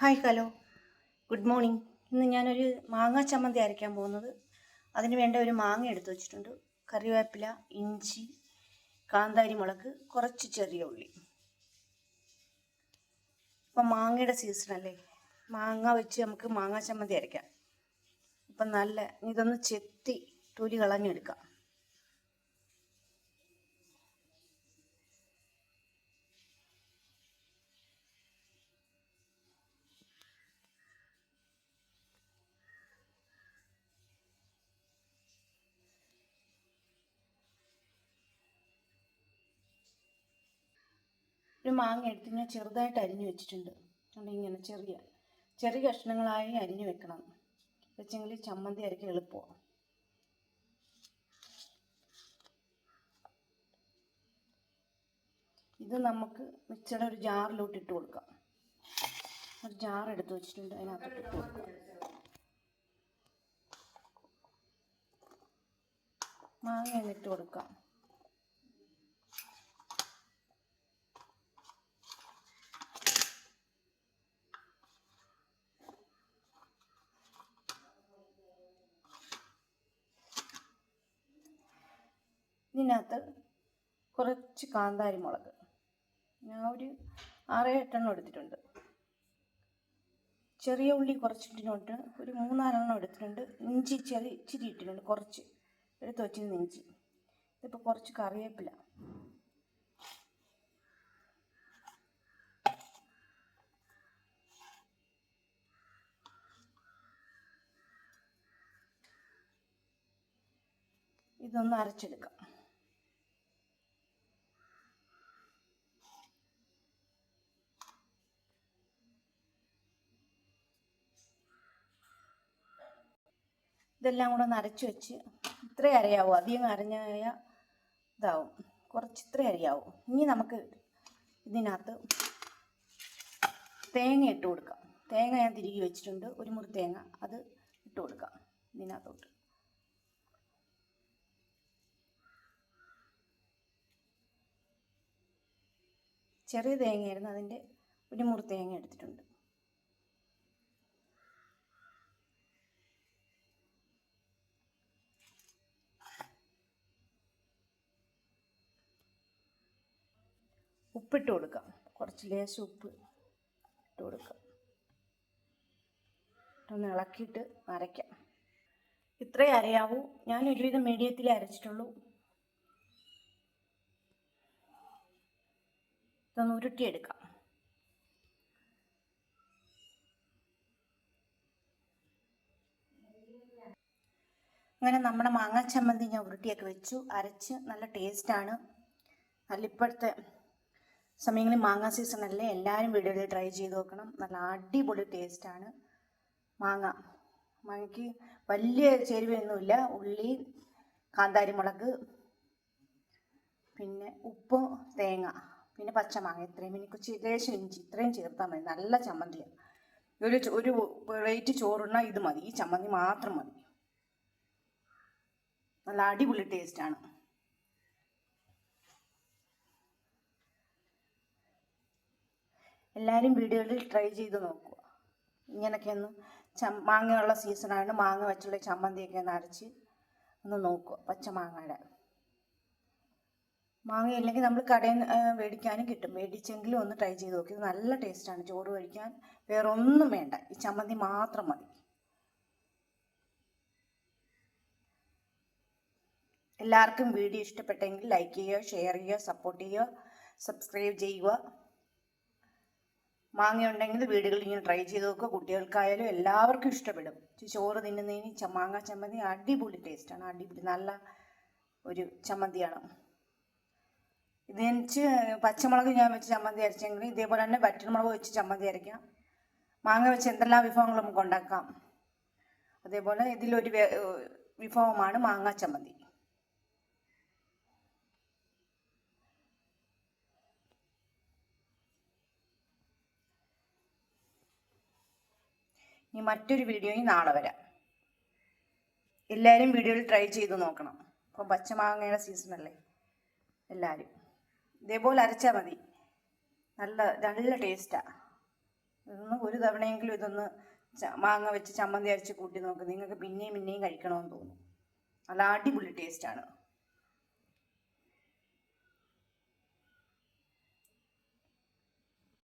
Hi hello. Good morning. ഇന്ന് ഞാനൊരു മാങ്ങ ചമ്മന്തി അരയ്ക്കാൻ പോകുന്നത്. അതിന് വേണ്ട ഒരു മാങ്ങ എടുത്തു വെച്ചിട്ടുണ്ട്. കറിവേപ്പില ഇഞ്ചി കാന്താരി മുളക് കുറച്ച് ചെറിയ ഉള്ളി. ഇപ്പം മാങ്ങയുടെ സീസൺ അല്ലേ? മാങ്ങ വെച്ച് നമുക്ക് മാങ്ങ ചമ്മന്തി അരയ്ക്കാം. ഇപ്പം നല്ല ഇതൊന്ന് ചെത്തി തൊലി കളഞ്ഞെടുക്കാം. ഒരു മാങ്ങ എടുത്ത് ഞാൻ ചെറുതായിട്ട് അരിഞ്ഞു വെച്ചിട്ടുണ്ട്. അതുകൊണ്ട് ഇങ്ങനെ ചെറിയ ചെറിയ കഷ്ണങ്ങളായി അരിഞ്ഞു വെക്കണം. വെച്ചെങ്കിൽ ചമ്മന്തി അരയ്ക്കാൻ എളുപ്പമാണ് ഇത് നമുക്ക് മിക്സഡ് ഒരു ജാറിലോട്ട് ഇട്ട് കൊടുക്കാം. ഒരു ജാർ എടുത്ത് വെച്ചിട്ടുണ്ട് അതിനകത്ത് ഇട്ട് കൊടുക്കാം. മാങ്ങ ഇട്ട് കൊടുക്കാം. ഇതിനകത്ത് കുറച്ച് കാന്താരി മുളക്. ഞാൻ ഒരു ആറ് എട്ടെണ്ണം എടുത്തിട്ടുണ്ട്. ചെറിയ ഉള്ളി കുറച്ചിട്ടിട്ടുണ്ട്. ഒരു മൂന്നാലെണ്ണം എടുത്തിട്ടുണ്ട്. ഇഞ്ചി ചെറിയ ഇച്ചിരി ഇട്ടിട്ടുണ്ട്. കുറച്ച്. എടുത്ത് വെച്ചിരുന്ന ഇഞ്ചി. ഇതിപ്പോൾ കുറച്ച് കറിവേപ്പില. ഇതൊന്ന് അരച്ചെടുക്കാം. ഇതെല്ലാം കൂടെ നരച്ച് വെച്ച് ഇത്രേ അരയാവും? അധികം അരഞ്ഞായ ഇതാവും. കുറച്ച് ഇത്രേ അരയാവും. ഇനി നമുക്ക് ഇതിനകത്ത് തേങ്ങ ഇട്ട് കൊടുക്കാം. തേങ്ങ ഞാൻ തിരികെ വെച്ചിട്ടുണ്ട്. ഒരു മുറി തേങ്ങ അത് ഇട്ട് കൊടുക്കാം ഇതിനകത്തോട്ട്. ചെറിയ തേങ്ങയായിരുന്നു അതിന്റെ ഒരു മുറി തേങ്ങ എടുത്തിട്ടുണ്ട്. ഉപ്പിട്ട് കൊടുക്കാം. കുറച്ച് ലേശം ഉപ്പ് ഇട്ട് കൊടുക്കാം. ഒന്ന് ഇളക്കിയിട്ട് അരയ്ക്കാം. ഇത്രയും അരയാവൂ. ഞാൻ ഒരുവിധം മീഡിയത്തിൽ അരച്ചിട്ടുള്ളൂ. ഇതൊന്ന് ഉരുട്ടിയെടുക്കാം. അങ്ങനെ നമ്മുടെ മാങ്ങാ ചമ്മന്തി ഞാൻ ഉരുട്ടിയൊക്കെ വെച്ചു. അരച്ച് നല്ല ടേസ്റ്റാണ് നല്ല ഇപ്പോഴത്തെ സമയങ്ങളിൽ മാങ്ങ സീസണല്ലേ എല്ലാവരും വീടുകളിൽ ട്രൈ ചെയ്ത് നോക്കണം. നല്ല അടിപൊളി ടേസ്റ്റാണ് മാങ്ങ. മാങ്ങയ്ക്ക് വലിയ ചേരുവയൊന്നുമില്ല. ഉള്ളി കാന്താരിമുളക് പിന്നെ ഉപ്പ് തേങ്ങ പിന്നെ പച്ചമാങ്ങ. ഇത്രയും പിന്നെ കുറച്ച് ലേശം ഇഞ്ചി. ഇത്രയും ചേർത്താൽ മതി. നല്ല ചമ്മന്തിയാണ് ഒരു ഒരു വെറൈറ്റി ചോറുണ്ണാൽ ഇത് മതി. ഈ ചമ്മന്തി മാത്രം മതി. നല്ല അടിപൊളി ടേസ്റ്റാണ് എല്ലാവരും വീടുകളിൽ ട്രൈ ചെയ്ത് നോക്കുക. ഇങ്ങനെയൊക്കെ ഒന്ന് ചം മാങ്ങയുള്ള സീസണാണ് മാങ്ങ വെച്ചുള്ള ചമ്മന്തിയൊക്കെ ഒന്ന് അരച്ച് ഒന്ന് നോക്കുക. പച്ചമാങ്ങയുടെ മാങ്ങ ഇല്ലെങ്കിൽ നമ്മൾ കടയിൽ മേടിക്കാനും കിട്ടും. മേടിച്ചെങ്കിലും ഒന്ന് ട്രൈ ചെയ്ത് നോക്കി. നല്ല ടേസ്റ്റാണ് ചോറ് കഴിക്കാൻ വേറെ ഒന്നും വേണ്ട. ഈ ചമ്മന്തി മാത്രം മതി. എല്ലാവർക്കും വീഡിയോ ഇഷ്ടപ്പെട്ടെങ്കിൽ ലൈക്ക് ചെയ്യുക ഷെയർ ചെയ്യുക സപ്പോർട്ട് ചെയ്യുക സബ്സ്ക്രൈബ് ചെയ്യുക. മാങ്ങ ഉണ്ടെങ്കിൽ വീടുകളിൽ ഇങ്ങനെ ട്രൈ ചെയ്ത് നോക്കുക കുട്ടികൾക്കായാലും എല്ലാവർക്കും ഇഷ്ടപ്പെടും. ചോറ് തിന്നുന്നതിന് മാങ്ങ ചമ്മന്തി അടിപൊളി ടേസ്റ്റാണ് അടിപൊളി നല്ല ഒരു ചമ്മന്തിയാണ്. ഇത് പച്ചമുളക് ഞാൻ വെച്ച് ചമ്മന്തി അരച്ചെങ്കിൽ ഇതേപോലെ തന്നെ വറ്റൽമുളക് വെച്ച് ചമ്മന്തി അരയ്ക്കാം മാങ്ങ വെച്ച് എന്തെല്ലാം വിഭവങ്ങൾ നമുക്ക് ഉണ്ടാക്കാം. അതേപോലെ ഇതിലൊരു വിഭവമാണ് മാങ്ങാ ചമ്മന്തി. ഇനി മറ്റൊരു വീഡിയോയും നാളെ വരാം. എല്ലാവരും വീഡിയോയിൽ ട്രൈ ചെയ്ത് നോക്കണം. ഇപ്പം പച്ചമാങ്ങയുടെ സീസണല്ലേ എല്ലാവരും ഇതേപോലെ അരച്ചാൽ മതി. നല്ല നല്ല ടേസ്റ്റാണ് ഇതൊന്ന് ഒരു തവണയെങ്കിലും ഇതൊന്ന് മാങ്ങ വെച്ച് ചമ്മന്തി അരച്ച് കൂട്ടി നോക്ക്. നിങ്ങൾക്ക് പിന്നെയും പിന്നെയും കഴിക്കണമെന്ന് തോന്നും. നല്ല അടിപൊളി ടേസ്റ്റാണ്